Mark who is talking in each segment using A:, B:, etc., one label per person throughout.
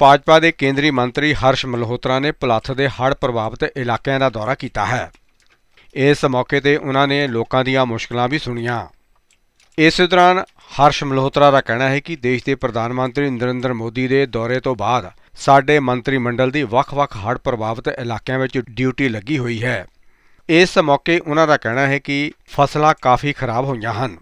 A: ਭਾਜਪਾ ਦੇ ਕੇਂਦਰੀ ਮੰਤਰੀ ਹਰਸ਼ ਮਲਹੋਤਰਾ ਨੇ ਭੁਲੱਥ ਦੇ ਹੜ੍ਹ ਪ੍ਰਭਾਵਿਤ ਇਲਾਕਿਆਂ ਦਾ ਦੌਰਾ ਕੀਤਾ ਹੈ। ਇਸ ਮੌਕੇ ਤੇ ਉਹਨਾਂ ਨੇ ਲੋਕਾਂ ਦੀਆਂ ਮੁਸ਼ਕਲਾਂ ਵੀ ਸੁਣੀਆਂ। ਇਸ ਦੌਰਾਨ ਹਰਸ਼ ਮਲਹੋਤਰਾ ਦਾ ਕਹਿਣਾ ਹੈ ਕਿ ਦੇਸ਼ ਦੇ ਪ੍ਰਧਾਨ ਮੰਤਰੀ ਨਰਿੰਦਰ ਮੋਦੀ ਦੇ ਦੌਰੇ ਤੋਂ ਬਾਅਦ ਸਾਡੇ ਮੰਤਰੀ ਮੰਡਲ ਦੀ ਵੱਖ-ਵੱਖ ਹੜ੍ਹ ਪ੍ਰਭਾਵਿਤ ਇਲਾਕਿਆਂ ਵਿੱਚ ਡਿਊਟੀ ਲੱਗੀ ਹੋਈ ਹੈ। ਇਸ ਮੌਕੇ ਉਹਨਾਂ ਦਾ ਕਹਿਣਾ ਹੈ ਕਿ ਫਸਲਾਂ ਕਾਫੀ ਖਰਾਬ ਹੋਈਆਂ ਹਨ।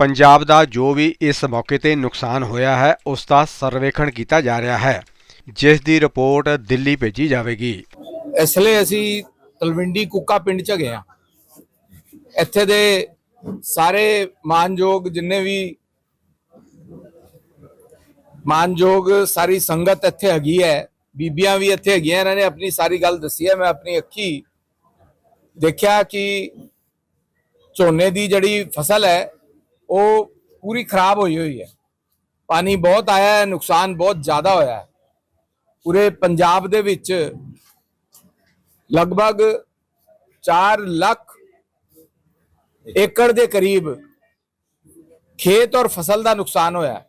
A: ਪੰਜਾਬ ਦਾ ਜੋ ਵੀ ਇਸ ਮੌਕੇ ਤੇ ਨੁਕਸਾਨ ਹੋਇਆ ਹੈ, ਉਸ ਦਾ ਸਰਵੇਖਣ ਕੀਤਾ ਜਾ ਰਿਹਾ ਹੈ। ਜਿਸ ਦੀ ਰਿਪੋਰਟ ਦਿੱਲੀ ਭੇਜੀ ਜਾਵੇਗੀ।
B: ਇਸ ਲਈ ਅਸੀਂ ਤਲਵਿੰਡੀ ਕੁੱਕਾ ਪਿੰਡ ਚ ਗਏ ਆ ਇੱਥੇ ਦੇ ਸਾਰੇ ਮਾਨਯੋਗ ਜਿੰਨੇ ਵੀ ਮਾਨਯੋਗ ਸਾਰੀ ਸੰਗਤ ਇੱਥੇ ਹੈਗੀ ਹੈ, ਬੀਬੀਆਂ ਵੀ ਇੱਥੇ ਹੈਗੀਆਂ, ਇਹਨਾਂ ਨੇ ਆਪਣੀ ਸਾਰੀ ਗੱਲ ਦੱਸੀ ਹੈ। ਮੈਂ ਆਪਣੀ ਅੱਖੀ ਦੇਖਿਆ ਕਿ ਝੋਨੇ ਦੀ ਜਿਹੜੀ ਫਸਲ ਹੈ ਉਹ ਪੂਰੀ ਖਰਾਬ ਹੋਈ ਹੋਈ ਹੈ। ਪਾਣੀ ਬਹੁਤ ਆਇਆ ਹੈ, ਨੁਕਸਾਨ ਬਹੁਤ ਜ਼ਿਆਦਾ ਹੋਇਆ ਹੈ। ਪੂਰੇ ਪੰਜਾਬ ਦੇ ਵਿੱਚ ਲਗਭਗ 4 ਲੱਖ ਏਕੜ ਦੇ ਕਰੀਬ ਖੇਤ ਔਰ ਫਸਲ ਦਾ ਨੁਕਸਾਨ ਹੋਇਆ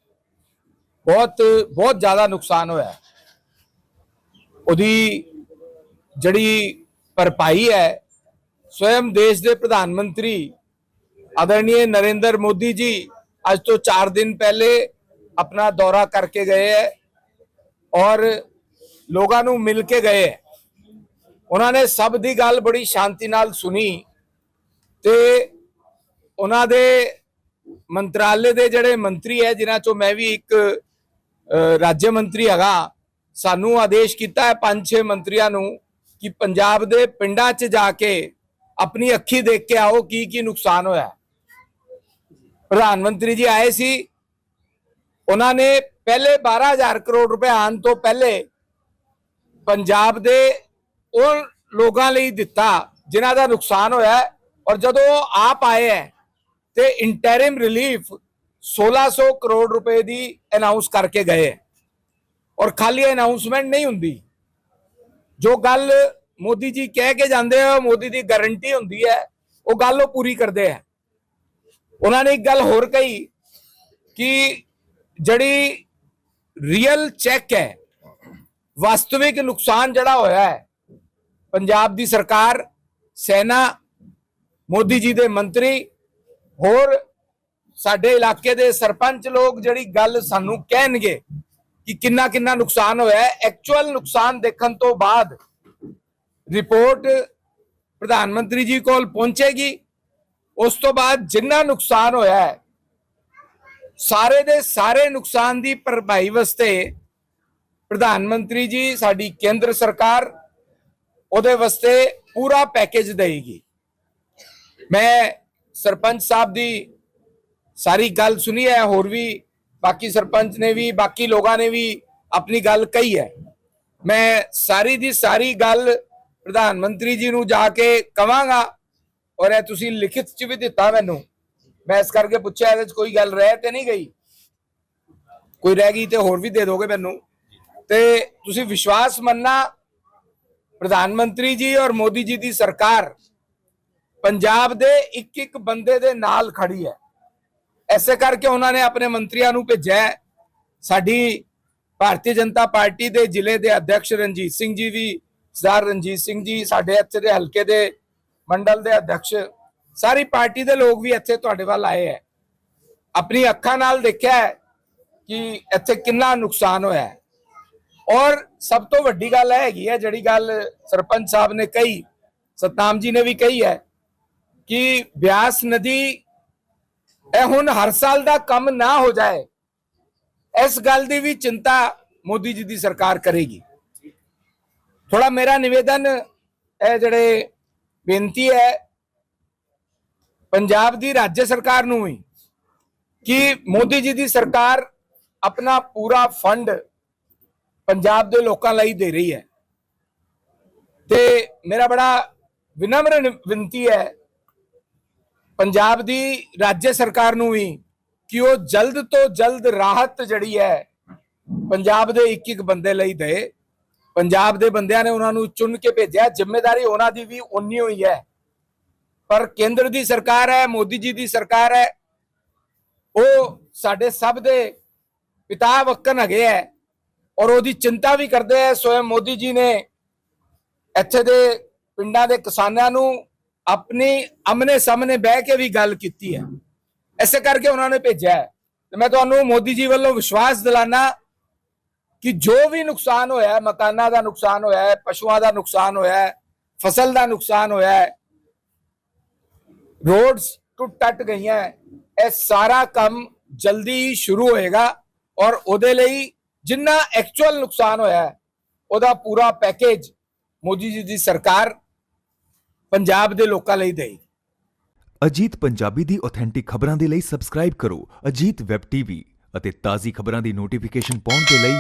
B: ਬਹੁਤ ਬਹੁਤ ਜ਼ਿਆਦਾ ਨੁਕਸਾਨ ਹੋਇਆ ਉਹਦੀ ਜਿਹੜੀ ਭਰਪਾਈ ਹੈ ਸਵੈਮ ਦੇਸ਼ ਦੇ ਪ੍ਰਧਾਨ ਮੰਤਰੀ ਆਦਰਣੀय ਨਰਿੰਦਰ ਮੋਦੀ ਜੀ ਅੱਜ ਤੋਂ 4 ਦਿਨ ਪਹਿਲੇ ਆਪਣਾ ਦੌਰਾ ਕਰਕੇ ਗਏ ਹੈ ਔਰ ਲੋਕਾਂ ਨੂੰ ਮਿਲ ਕੇ ਗਏ ਹੈ ਉਹਨਾਂ ਨੇ ਸਭ ਦੀ ਗੱਲ ਬੜੀ ਸ਼ਾਂਤੀ ਨਾਲ ਸੁਣੀ ਤੇ ਉਹਨਾਂ ਦੇ ਮੰਤਰਾਲੇ ਦੇ ਜਿਹੜੇ ਮੰਤਰੀ ਹੈ ਜਿਨ੍ਹਾਂ ਚੋਂ ਮੈਂ ਵੀ ਇੱਕ ਰਾਜ ਮੰਤਰੀ ਹੈਗਾ ਸਾਨੂੰ ਆਦੇਸ਼ ਕੀਤਾ ਹੈ ਪੰਜ ਛੇ ਮੰਤਰੀਆਂ ਨੂੰ ਕਿ ਪੰਜਾਬ ਦੇ ਪਿੰਡਾਂ 'ਚ ਜਾ ਕੇ ਆਪਣੀ ਅੱਖੀ ਦੇਖ ਕੇ ਆਓ ਕੀ ਕੀ ਨੁਕਸਾਨ ਹੋਇਆ ਪ੍ਰਧਾਨ ਮੰਤਰੀ ਜੀ ਆਏ ਸੀ। ਉਹਨਾਂ ਨੇ ਪਹਿਲੇ 12000 ਕਰੋੜ ਰੁਪਏ ਆਉਣ ਤੋਂ ਪਹਿਲੇ ਪੰਜਾਬ ਦੇ ਉਹ ਲੋਕਾਂ ਲਈ ਦਿੱਤਾ, ਜਿਨ੍ਹਾਂ ਦਾ ਨੁਕਸਾਨ ਹੋਇਆ ਔਰ ਜਦੋਂ ਉਹ ਆਪ ਆਏ ਹੈ ਤੇ ਇੰਟਰਿਮ ਰਿਲੀਫ 1600 ਕਰੋੜ ਰੁਪਏ ਦੀ ਅਨਾਉਂਸ ਕਰਕੇ ਗਏ ਹੈ। ਔਰ ਖਾਲੀ ਅਨਾਉਂਸਮੈਂਟ ਨਹੀਂ ਹੁੰਦੀ। ਜੋ ਗੱਲ ਮੋਦੀ ਜੀ ਕਹਿ ਕੇ ਜਾਂਦੇ ਆ ਮੋਦੀ ਦੀ ਗਾਰੰਟੀ ਹੁੰਦੀ ਹੈ, ਉਹ ਗੱਲ ਉਹ ਪੂਰੀ ਕਰਦੇ ਆ। ਉਹਨਾਂ ਨੇ ਇੱਕ ਗੱਲ ਹੋਰ ਕਹੀ ਕਿ ਜਿਹੜੀ ਰੀਅਲ ਚੈੱਕ ਹੈ, ਵਾਸਤਵਿਕ ਨੁਕਸਾਨ ਜਿਹੜਾ ਹੋਇਆ ਹੈ, ਪੰਜਾਬ ਦੀ ਸਰਕਾਰ, ਸੈਨਾ, ਮੋਦੀ ਜੀ ਦੇ ਮੰਤਰੀ, ਹੋਰ ਸਾਡੇ ਇਲਾਕੇ ਦੇ ਸਰਪੰਚ ਲੋਕ ਜਿਹੜੀ ਗੱਲ ਸਾਨੂੰ ਕਹਿਣਗੇ ਕਿ ਕਿੰਨਾ ਕਿੰਨਾ ਨੁਕਸਾਨ ਹੋਇਆ ਹੈ ਐਕਚੁਅਲ ਨੁਕਸਾਨ ਦੇਖਣ ਤੋਂ ਬਾਅਦ ਰਿਪੋਰਟ ਪ੍ਰਧਾਨ ਮੰਤਰੀ ਜੀ ਕੋਲ ਪਹੁੰਚੇਗੀ। ਉਸ ਤੋਂ ਬਾਅਦ ਜਿੰਨਾ ਨੁਕਸਾਨ ਹੋਇਆ ਹੈ, ਸਾਰੇ ਦੇ ਸਾਰੇ ਨੁਕਸਾਨ ਦੀ ਭਰਪਾਈ ਵਾਸਤੇ ਪ੍ਰਧਾਨ ਮੰਤਰੀ ਜੀ, ਸਾਡੀ ਕੇਂਦਰ ਸਰਕਾਰ ਉਹਦੇ ਵਾਸਤੇ ਪੂਰਾ ਪੈਕੇਜ ਦੇਗੀ ਮੈਂ ਸਰਪੰਚ ਸਾਹਿਬ ਦੀ ਸਾਰੀ ਗੱਲ ਸੁਣੀ ਹੈ, ਹੋਰ ਵੀ ਬਾਕੀ ਸਰਪੰਚ ਨੇ ਵੀ, ਬਾਕੀ ਲੋਕਾਂ ਨੇ ਵੀ ਆਪਣੀ ਗੱਲ ਕਹੀ ਹੈ। ਮੈਂ ਸਾਰੀ ਦੀ ਸਾਰੀ ਗੱਲ ਪ੍ਰਧਾਨ ਮੰਤਰੀ ਜੀ ਨੂੰ ਜਾ ਕੇ ਕਵਾਂਗਾ। ਔਰ ਇਹ ਤੁਸੀਂ ਲਿਖਿਤ ਚ ਵੀ ਦਿੱਤਾ ਮੈਨੂੰ। ਮੈਂ ਇਸ ਕਰਕੇ ਪੁੱਛਿਆ, ਇਹਦੇ ਚ ਕੋਈ ਗੱਲ ਰਹਿ ਤੇ ਨਹੀਂ ਗਈ? ਕੋਈ ਰਹਿ ਗਈ ਤੇ ਹੋਰ ਵੀ ਦੇ ਦੋਗੇ ਮੈਨੂੰ? ਤੇ ਤੁਸੀਂ ਵਿਸ਼ਵਾਸ ਮੰਨਣਾ, ਪ੍ਰਧਾਨ ਮੰਤਰੀ ਜੀ ਔਰ ਮੋਦੀ ਜੀ ਦੀ ਸਰਕਾਰ ਪੰਜਾਬ ਦੇ ਇੱਕ ਇੱਕ ਬੰਦੇ ਦੇ ਨਾਲ ਖੜੀ ਹੈ। ਐਸੇ ਕਰਕੇ ਉਹਨਾਂ ਨੇ ਆਪਣੇ ਮੰਤਰੀਆਂ ਨੂੰ ਭੇਜਿਆ ਸਾਡੀ ਭਾਰਤੀ ਜਨਤਾ ਪਾਰਟੀ ਦੇ ਜ਼ਿਲ੍ਹੇ ਦੇ ਅਧਿਕਸ਼ ਰਣਜੀਤ ਸਿੰਘ ਜੀ ਵੀ, ਸਰਦਾਰ ਰਣਜੀਤ ਸਿੰਘ ਜੀ, ਸਾਡੇ ਇੱਥੇ ਦੇ ਹਲਕੇ ਦੇ ਮੰਡਲ ਦੇ ਅਧਿਕਸ਼, ਸਾਰੀ ਪਾਰਟੀ ਦੇ ਲੋਕ ਵੀ ਇੱਥੇ ਤੁਹਾਡੇ ਵੱਲ ਆਏ ਹੈ। ਆਪਣੀ ਅੱਖਾਂ ਨਾਲ ਦੇਖਿਆ ਹੈ ਕਿ ਇੱਥੇ ਕਿੰਨਾ ਨੁਕਸਾਨ ਹੋਇਆ ਹੈ। ਔਰ ਸਭ ਤੋਂ ਵੱਡੀ ਗੱਲ ਇਹ ਹੈਗੀ ਹੈ, ਜਿਹੜੀ ਗੱਲ ਸਰਪੰਚ ਸਾਹਿਬ ਨੇ ਕਹੀ, ਸਤਨਾਮ ਜੀ ਨੇ ਵੀ ਕਹੀ ਹੈ ਕਿ ਬਿਆਸ ਨਦੀ ਇਹ ਹੁਣ ਹਰ ਸਾਲ ਦਾ ਕੰਮ ਨਾ ਹੋ ਜਾਏ, ਇਸ ਗੱਲ ਦੀ ਵੀ ਚਿੰਤਾ ਮੋਦੀ ਜੀ ਦੀ ਸਰਕਾਰ ਕਰੇਗੀ। ਥੋੜਾ ਮੇਰਾ ਨਿਵੇਦਨ, ਇਹ ਜਿਹੜੇ ਬੇਨਤੀ ਹੈ ਪੰਜਾਬ ਦੀ ਰਾਜ ਸਰਕਾਰ ਨੂੰ ਵੀ ਕਿ ਮੋਦੀ ਜੀ ਦੀ ਸਰਕਾਰ ਆਪਣਾ ਪੂਰਾ ਫੰਡ ਪੰਜਾਬ ਦੇ ਲੋਕਾਂ ਲਈ ਦੇ ਰਹੀ ਹੈ। ਤੇ ਮੇਰਾ ਬੜਾ ਵਿਨਮਰ ਬੇਨਤੀ ਹੈ ਪੰਜਾਬ ਦੀ ਰਾਜ ਸਰਕਾਰ ਨੂੰ ਵੀ ਕਿ ਉਹ ਜਲਦ ਤੋਂ ਜਲਦ ਰਾਹਤ ਜਿਹੜੀ ਹੈ ਪੰਜਾਬ ਦੇ ਇੱਕ ਇੱਕ ਬੰਦੇ ਲਈ ਦੇ। ਪੰਜਾਬ ਦੇ ਬੰਦਿਆਂ ਨੇ ਉਹਨਾਂ ਨੂੰ ਚੁਣ ਕੇ ਭੇਜਿਆ। ਜ਼ਿੰਮੇਵਾਰੀ ਉਹਨਾਂ ਦੀ ਵੀ ਉਨੀ ਹੋਈ ਹੈ। ਪਰ ਕੇਂਦਰ ਦੀ ਸਰਕਾਰ ਹੈ, ਮੋਦੀ ਜੀ ਦੀ ਸਰਕਾਰ ਹੈ, ਉਹ ਸਾਡੇ ਸਭ ਦੇ ਪਿਤਾ ਵਕਨ ਹੈਗੇ ਹੈ ਔਰ ਉਹਦੀ ਚਿੰਤਾ ਵੀ ਕਰਦੇ ਹੈ। ਸਵਯੰ ਮੋਦੀ ਜੀ ਨੇ ਇੱਥੇ ਦੇ ਪਿੰਡਾਂ ਦੇ ਕਿਸਾਨਾਂ ਨੂੰ ਆਪਣੀ ਅਮਨੇ ਸਾਹਮਣੇ ਬਹਿ ਕੇ ਵੀ ਗੱਲ ਕੀਤੀ ਹੈ। ਐਸੇ ਕਰਕੇ ਉਹਨਾਂ ਨੇ ਭੇਜਿਆ ਹੈ। ਤੇ ਮੈਂ ਤੁਹਾਨੂੰ ਮੋਦੀ ਜੀ ਵੱਲੋਂ ਵਿਸ਼ਵਾਸ ਦਿਲਾਨਾ ਕਿ ਜੋ ਵੀ ਨੁਕਸਾਨ ਹੋਇਆ ਹੈ ਮਕਾਨਾਂ ਦਾ ਨੁਕਸਾਨ ਹੋਇਆ ਹੈ ਪਸ਼ੂਆਂ ਦਾ ਨੁਕਸਾਨ ਹੋਇਆ ਹੈ ਫਸਲ ਦਾ ਨੁਕਸਾਨ ਹੋਇਆ ਹੈ ਰੋਡਸ ਟੁੱਟ ਟੱਟ ਗਈਆਂ, ਇਹ ਸਾਰਾ ਕੰਮ ਜਲਦੀ ਸ਼ੁਰੂ ਹੋਏਗਾ ਔਰ ਉਹਦੇ ਲਈ ਜਿੰਨਾ ਐਕਚੁਅਲ ਨੁਕਸਾਨ ਹੋਇਆ ਹੈ ਉਹਦਾ ਪੂਰਾ ਪੈਕੇਜ ਮੋਦੀ ਜੀ ਦੀ ਸਰਕਾਰ ਪੰਜਾਬ ਦੇ ਲੋਕਾਂ ਲਈ ਦੇਗੀ
C: ਅਜੀਤ ਪੰਜਾਬੀ ਦੀ ਆਥੈਂਟਿਕ ਖਬਰਾਂ ਦੇ ਲਈ ਸਬਸਕ੍ਰਾਈਬ ਕਰੋ ਅਜੀਤ ਵੈਬ ਟੀਵੀ ਅਤੇ ਤਾਜ਼ੀ ਖਬਰਾਂ ਦੀ ਨੋਟੀਫਿਕੇਸ਼ਨ ਪਾਉਣ ਦੇ ਲਈ